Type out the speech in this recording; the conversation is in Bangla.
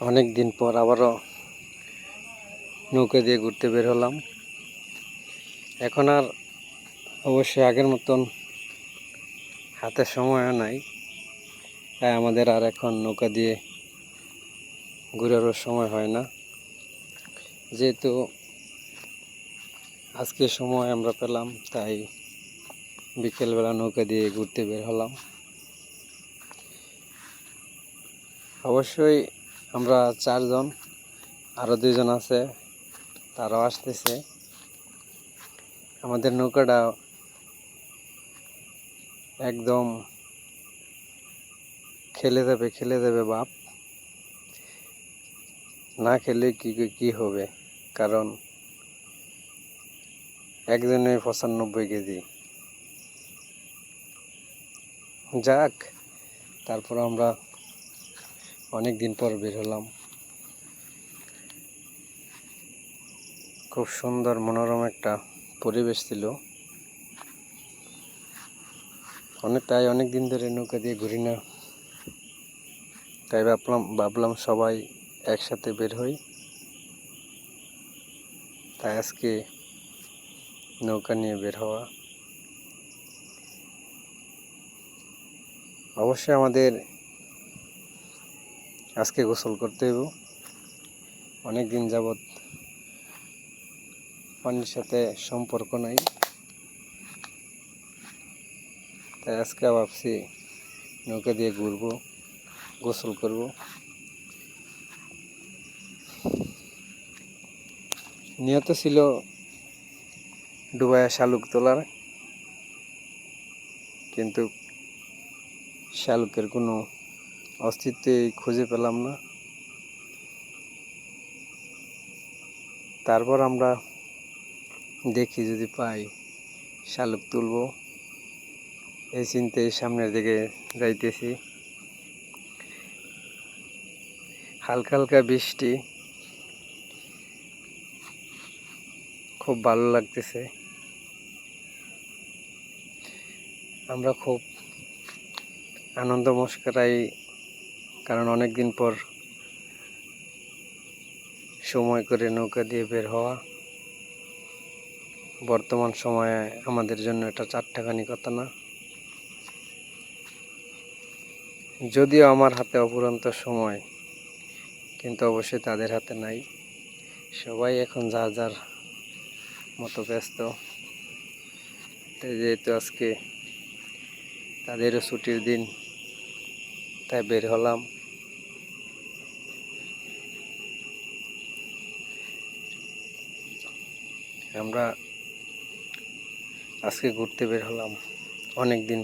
অনেক দিন পর আবারও নৌকা দিয়ে ঘুরতে বের হলাম। এখন আর অবশ্যই আগের মতন হাতে সময়ও নাই, তাই আমাদের আর এখন নৌকা দিয়ে ঘুরারও সময় হয় না। যেহেতু আজকে সময় আমরা পেলাম, তাই বিকেলবেলা নৌকা দিয়ে ঘুরতে বের হলাম। অবশ্যই আমরা চারজন আরও দুইজন আছে, তারাও আসতেছে। আমাদের নৌকাটা একদম খেলে যাবে খেলে যাবে বাপ। না খেলে কি কি হবে? কারণ একজনে পঁচানব্বই কেজি। যাক, তারপর আমরা অনেক দিন পর বের হলাম। খুব সুন্দর, মনোরম একটা পরিবেশ ছিল। অনেক, তাই অনেক দিন ধরে নৌকা দিয়ে ঘুরি না। তাই ভাবলাম ভাবলাম সবাই একসাথে বের হই। তাই আজকে নৌকা নিয়ে বের হওয়া। অবশ্যই আমাদের আজকে গোসল করতে হইব। অনেক দিন যাবৎ পানির সাথে সম্পর্ক নাই। তাই আজকে ভাবছি নৌকা দিয়ে ঘুরবো, গোসল করব। নিহত ছিল ডুবাইয়া শালুক তোলার, কিন্তু শালুকের কোনো অস্তিত্বই খুঁজে পেলাম না। তারপর আমরা দেখি, যদি পাই, শালুক তুলব। এই চিন্তায় সামনের দিকে যাইতেছি। হালকা হালকা বৃষ্টি। খুব ভালো লাগতেছে। আমরা খুব আনন্দ মস্করাই কারণ অনেক দিন পর সময় করে নৌকা দিয়ে বের হওয়া। বর্তমান সময়ে আমাদের জন্য এটা চারটাখানি কথা না। যদিও আমার হাতে অপুরন্ত সময়, কিন্তু অবশ্যই তাদের হাতে নাই। সবাই এখন যার যার মতো ব্যস্ত। যেহেতু আজকে তাদেরও ছুটির দিন, তাই বের হলাম। আমরা আজকে ঘুরতে বের হলাম অনেক দিন